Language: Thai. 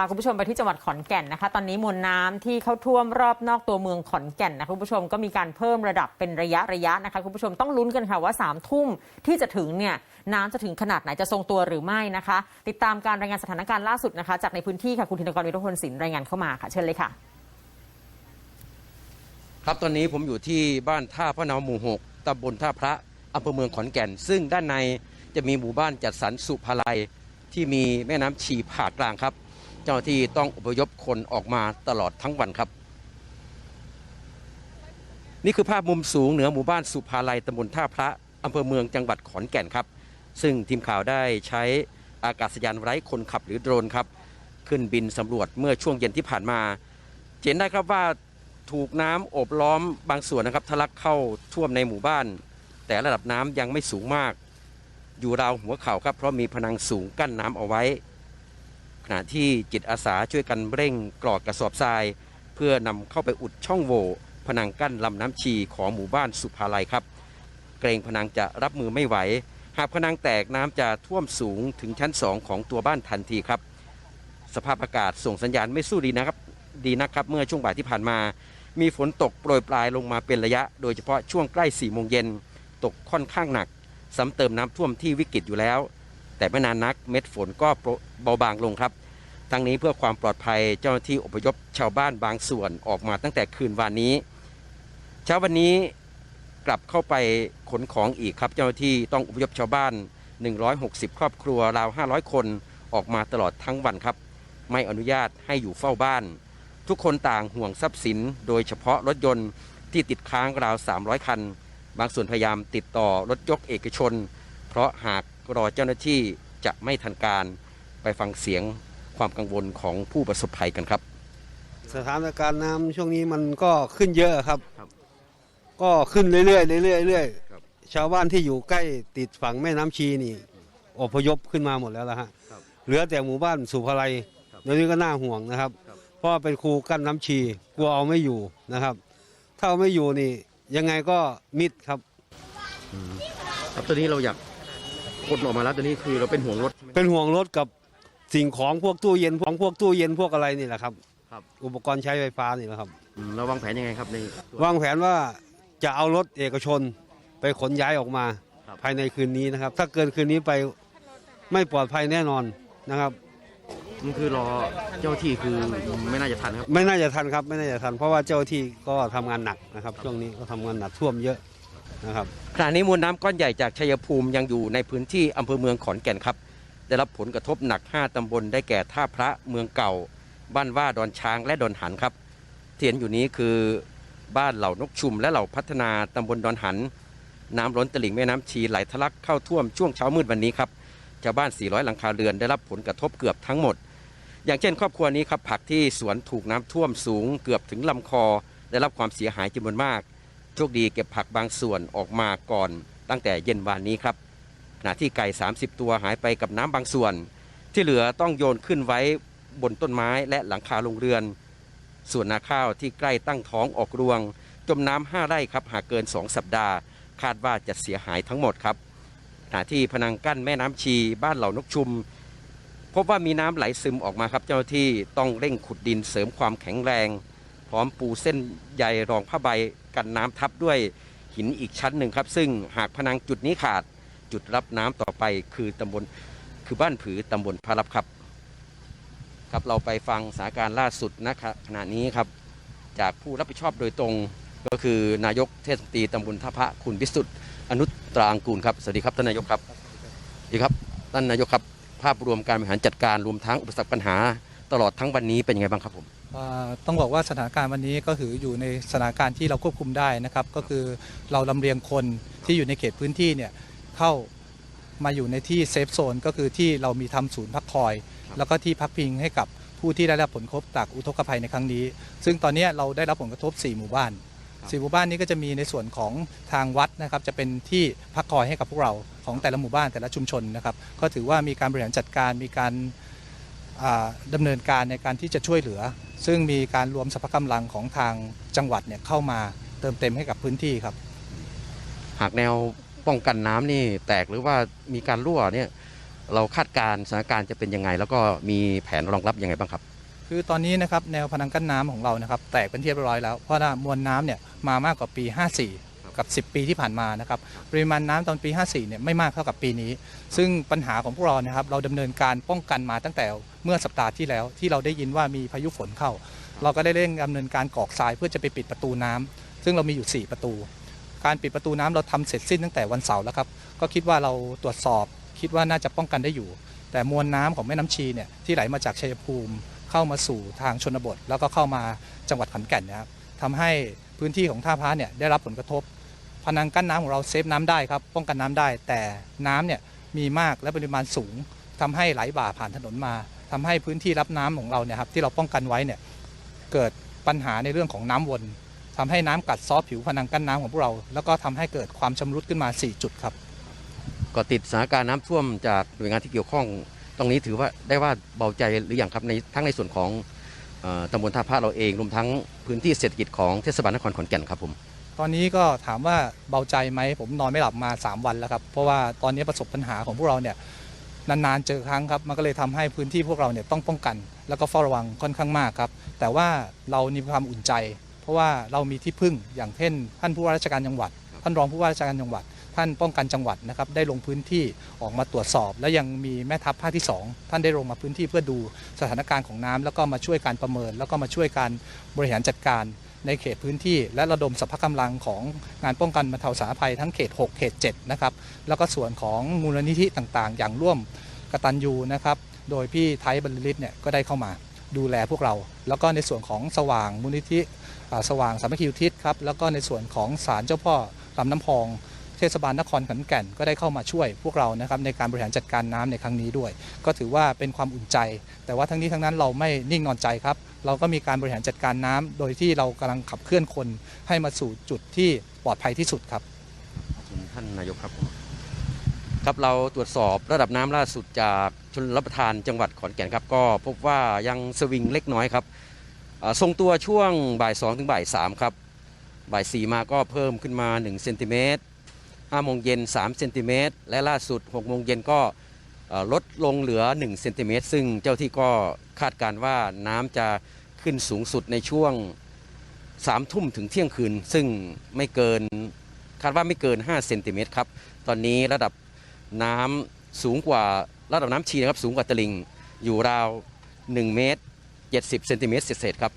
าคุณผู้ชมไปที่จังหวัดขอนแก่นนะคะ ตอนนี้มวลน้ำที่เข้าท่วมรอบนอกตัวเมืองขอนแก่นนะคุณผู้ชมก็มีการเพิ่มระดับเป็นระยะระยะนะคะคุณผู้ชมต้องลุ้นกันค่ะว่า3ามทุ่มที่จะถึงเนี่ยน้ำจะถึงขนาดไหนจะทรงตัวหรือไม่นะคะ ติดตามการรายงานสถานการณ์ล่าสุดนะคะ จากในพื้นที่ค่ะคุณธินกรวิโรพลศิลป์รายงานเข้ามาค่ะเชิญเลยค่ะ ครับตอนนี้ผมอยู่ที่บ้านท่าพระนาหมู่หกตำบลท่าพระอำเภอเมืองขอนแก่น ซึ่งด้านในจะมีหมู่บ้านจัดสรรสุภาลัยที่มีแม่น้ำชีผ่ากลางครับ เจ้าที่ต้องอพยพคนออกมาตลอดทั้งวันครับ นี่คือภาพมุมสูงเหนือหมู่บ้านสุภาลัยตำบลท่าพระอำเภอเมืองจังหวัดขอนแก่นครับ ซึ่งทีมข่าวได้ใช้อากาศยานไร้คนขับหรือโดรนครับ ขึ้นบินสำรวจเมื่อช่วงเย็นที่ผ่านมาเห็นได้ครับว่าถูกน้ำโอบล้อมบางส่วนนะครับทะลักเข้าท่วมในหมู่บ้าน แต่ระดับน้ำยังไม่สูงมาก อยู่ราวหัวเข่าครับเพราะมีพนังสูงกั้นน้ำเอาไว้ ณะที่จิตอาสาช่วยกันเร่งกรอกกระสอบทราย เพื่อนำเข้าไปอุดช่องโหว่พนังกั้นลำน้ำชีของหมู่บ้านสุภาลัยครับ เกรงพนังจะรับมือไม่ไหว หากพนังแตกน้ำจะท่วมสูงถึงชั้นสองของตัวบ้านทันทีครับ สภาพอากาศส่งสัญญาณไม่สู้ดีนะครับดีนะครับเมื่อช่วงบ่ายที่ผ่านมา มีฝนตกโปรยปลายลงมาเป็นระยะ โดยเฉพาะช่วงใกล้4ี่โมงเย็นตกค่อนข้างหนักซ้ำเติมน้ำท่วมที่วิกฤตอยู่แล้ว แต่ไม่นานนักเม็ดฝนก็เบาบางลงครับ ทั้งนี้เพื่อความปลอดภัยเจ้าหน้าที่อพยพชาวบ้านบางส่วนออกมาตั้งแต่คืนวานนี้ เช้าวันนี้กลับเข้าไปขนของอีกครับ เจ้าหน้าที่ต้องอพยพชาวบ้าน 160 ครอบครัวราว 500 คนออกมาตลอดทั้งวันครับ ไม่อนุญาตให้อยู่เฝ้าบ้าน ทุกคนต่างห่วงทรัพย์สิน โดยเฉพาะรถยนต์ที่ติดค้างราว 300 คัน บางส่วนพยายามติดต่อรถยกเอกชน เพราะหากรอเจ้าหน้าที่จะไม่ทันการไปฟังเสียง ความกังวลของผู้ประสบภัยกันครับ สถานการณ์น้ำช่วงนี้มันก็ขึ้นเยอะครับ ครับ ก็ขึ้นเรื่อยๆเรื่อยๆเรื่อยครับ ๆชาวบ้านที่อยู่ใกล้ติดฝั่งแม่น้ำชีนี่อพยพขึ้นมาหมดแล้วละฮะครับ เหลือแต่หมู่บ้านสุภาลัยครับเดี๋ยวนี้ก็น่าห่วงนะครับ ครับ เพราะว่าเป็นครูกั้นน้ำชีกลัวเอาไม่อยู่นะครับ ถ้าเอาไม่อยู่นี่ยังไงก็มิดครับ ครับตอนนี้เราอยากคนออกมาแล้วตอนนี้คือเราเป็นห่วงรถเป็นห่วงรถกับ สิ่งของพวกตู้เย็นพวกพวกตู้เย็นพวกอะไรนี่แหละครับ ครับอุปกรณ์ใช้ไฟฟ้านี่แหละครับเราวางแผนยังไงครับในตัว วางแผนว่าจะเอารถเอกชนไปขนย้ายออกมา ครับ ภายในคืนนี้นะครับ ถ้าเกินคืนนี้ไปไม่ปลอดภัยแน่นอนนะครับ มันคือรอเจ้าที่คือไม่น่าจะทันครับ ไม่น่าจะทันครับ ไม่น่าจะทัน เพราะว่าเจ้าหน้าที่ก็ทำงานหนักนะครับ ช่วงนี้ก็ทำงานหนักท่วมเยอะนะครับ ขณะนี้มวลน้ำก้อนใหญ่จากชัยภูมิยังอยู่ในพื้นที่อำเภอเมืองขอนแก่นครับ ได้รับผลกระทบหนัก 5 ตำบลได้แก่ท่าพระเมืองเก่า บ้านว่าดอนช้างและดอนหันครับที่เห็นอยู่นี้คือบ้านเหล่านกชุมและเหล่าพัฒนาตำบลดอนหัน น้ำล้นตลิ่งแม่น้ำชีไหลทะลักเข้าท่วมช่วงเช้ามืดวันนี้ครับชาวบ้าน 400 หลังคาเรือนได้รับผลกระทบเกือบทั้งหมด อย่างเช่น ครอบครัวนี้ครับผักที่สวนถูกน้ำท่วมสูง เกือบถึงลำคอ ได้รับความเสียหายจำนวนมากโชคดีเก็บผักบางส่วนออกมาก่อนตั้งแต่เย็นวานนี้ครับ ขณะที่ไก่ 30 ตัวหายไปกับน้ำบางส่วน ที่เหลือต้องโยนขึ้นไว้บนต้นไม้และหลังคาโรงเรือน ส่วนนาข้าวที่ใกล้ตั้งท้องออกรวง จมน้ำ5ไร่ครับหากเกิน 2 สัปดาห์ คาดว่าจะเสียหายทั้งหมดครับขณะที่พนังกั้นแม่น้ำชีบ้านเหล่านกชุม พบว่ามีน้ำไหลซึมออกมาครับเจ้าหน้าที่ต้องเร่งขุดดินเสริมความแข็งแรง พร้อมปูเส้นใยรองผ้าใบกันน้ำทับด้วยหินอีกชั้นหนึ่งครับ ซึ่งหากพนังจุดนี้ขาด จุดรับน้ำต่อไปคือตำบลคือบ้านผือตำบลพระรับครับ ครับเราไปฟังสถานการณ์ล่าสุดนะครับขณะนี้ครับ จากผู้รับผิดชอบโดยตรงก็คือนายกเทศมนตรีตำบลท่าพระคุณวิสุทธิ์อนุตรางกูลครับสวัสดีครับท่านนายกครับสวัสดีครับท่านนายกครับ ภาพรวมการบริหารจัดการรวมทั้งอุปสรรคปัญหา ตลอดทั้งวันนี้เป็นยังไงบ้างครับผมต้องบอกว่าสถานการณ์วันนี้ก็คืออยู่ในสถานการณ์ที่เราควบคุมได้นะครับ ก็คือเราลำเลียงคนที่อยู่ในเขตพื้นที่เนี่ย เข้ามาอยู่ในที่เซฟโซนก็คือที่เรามีทำศูนย์พักคอย แล้วก็ที่พักพิงให้กับผู้ที่ได้รับผลกระทบจากอุทกภัยในครั้งนี้ ซึ่งตอนนี้เราได้รับผลกระทบ 4 หมู่บ้านสี่หมู่บ้านนี้ก็จะมีในส่วนของทางวัดนะครับจะเป็นที่พักคอยให้กับพวกเราของแต่ละหมู่บ้านแต่ละชุมชนนะครับก็ถือว่ามีการบริหารจัดการมีการอ่าดำเนินการในการที่จะช่วยเหลือ ซึ่งมีการรวมสรรพกำลังของทางจังหวัดเนี่ยเข้ามาเติมเต็มให้กับพื้นที่ครับ หากแนว ป้องกันน้ำนี่แตกหรือว่ามีการรั่วเนี่ยเราคาดการณ์สถานการณ์จะเป็นยังไง แล้วก็มีแผนรองรับยังไงบ้างครับ คือตอนนี้นะครับแนวพนังกั้นน้ำของเรานะครับ แตกเป็นที่เรียบร้อยแล้วเพราะว่ามวลน้ำเนี่ยมามากกว่าปี 54 กับ 10 ปีที่ผ่านมานะครับปริมาณน้ำตอนปี 54 เนี่ยไม่มากเท่ากับปีนี้ ซึ่งปัญหาของพวกเรานะครับเราดำเนินการป้องกันมาตั้งแต่เมื่อสัปดาห์ที่แล้ว ที่เราได้ยินว่ามีพายุฝนเข้า เราก็ได้เร่งดำเนินการกอกทรายเพื่อจะไปปิดประตูน้ำซึ่งเรามีอยู่ 4 ประตู การปิดประตูน้ำเราทำเสร็จสิ้นตั้งแต่วันเสาร์แล้วครับ ก็คิดว่าเราตรวจสอบ คิดว่าน่าจะป้องกันได้อยู่ แต่มวลน้ำของแม่น้ำชีเนี่ยที่ไหลมาจากชัยภูมิ เข้ามาสู่ทางชนบท แล้วก็เข้ามาจังหวัดขอนแก่นนะครับทำให้พื้นที่ของท่าพระเนี่ยได้รับผลกระทบพนังกั้นน้ำของเราเซฟน้ำได้ครับ ป้องกันน้ำได้ แต่น้ำเนี่ยมีมากและปริมาณสูงทำให้ไหลบ่าผ่านถนนมาทำให้พื้นที่รับน้ำของเราเนี่ยครับที่เราป้องกันไว้เนี่ยเกิดปัญหาในเรื่องของน้ำวน ทำให้น้ำกัดเซอผิวพนังกั้นน้ำของพวกเรา แล้วก็ทำให้เกิดความชำรุดขึ้นมา 4 จุดครับ ก็ติดสถานการณ์น้ำท่วมจากหน่วยงานที่เกี่ยวข้อง ตรงนี้ถือว่าได้ว่าเบาใจหรืออย่างครับในทั้งในส่วนของเอ่อตำบลท่าพระเราเองรวมทั้งพื้นที่เศรษฐกิจของเทศบาลนครขอนแก่นครับผม ตอนนี้ก็ถามว่าเบาใจไหมผมนอนไม่หลับมา 3 วันแล้วครับ เพราะว่าตอนนี้ประสบปัญหาของพวกเราเนี่ยนานๆเจอครั้งครับมันก็เลยทำให้พื้นที่พวกเราเนี่ยต้องป้องกัน แล้วก็เฝ้าระวังค่อนข้างมากครับแต่ว่าเรามีความอุ่นใจเพ ราะว่าเรามีที่พึ่งอย่างเช่นท่านผู้ว่าราชการจังหวัด ท่านรองผู้ว่าราชการจังหวัด ท่านป้องกันจังหวัดนะครับได้ลงพื้นที่ออกมาตรวจสอบ และยังมีแม่ทัพภาคที่ 2 ท่านได้ลงมาพื้นที่เพื่อดูสถานการณ์ของน้ำแล้วก็มาช่วยการประเมิน แล้วก็มาช่วยการบริหารจัดการในเขตพื้นที่และระดมสรรพกำลังของงานป้องกันบรรเทาสาธารณภัยทั้งเขต 6 เขต 7 นะครับ แล้วก็ส่วนของมูลนิธิต่างๆ อย่างร่วมกตัญญูนะครับ โดยพี่ไทยบรรลิตเนี่ยก็ได้เข้ามาดูแลพวกเรา แล้วก็ในส่วนของสว่างมูลนิธิ อ่าสว่างสามัคคีอุทิศครับแล้วก็ในส่วนของศาลเจ้าพ่อลำน้ำพอง เทศบาลนครขอนแก่นก็ได้เข้ามาช่วยพวกเรานะครับในการบริหารจัดการน้ำในครั้งนี้ด้วย ก็ถือว่าเป็นความอุ่นใจ แต่ว่าทั้งนี้ทั้งนั้นเราไม่นิ่งนอนใจครับ เราก็มีการบริหารจัดการน้ำโดยที่เรากำลังขับเคลื่อนคนให้มาสู่จุดที่ปลอดภัยที่สุดครับ ท่านนายกครับผมครับเราตรวจสอบระดับน้ำล่าสุดจากชนรับประทานจังหวัดขอนแก่นครับ ก็พบว่ายังสวิงเล็กน้อยครับ ทรงตัวช่วงบ่าย2ถึงบ่าย3ครับบ่าย 4 มาก็เพิ่มขึ้นมา1เซนติเมตร5โมงเย็น3เซนติเมตรและล่าสุด6โมงเย็นก็ลดลงเหลือ1เซนติเมตรซึ่งเจ้าที่ก็คาดการณ์ว่าน้ำจะขึ้นสูงสุดในช่วง3ทุ่มถึงเที่ยงคืน ซึ่งไม่เกินคาดว่าไม่เกิน5เซนติเมตรครับ ตอนนี้ระดับน้ำสูงกว่าระดับน้ำชีนะครับสูงกว่าตลิ่งอยู่ราว 1 เมตร 70เซนติเมตรเศษครับ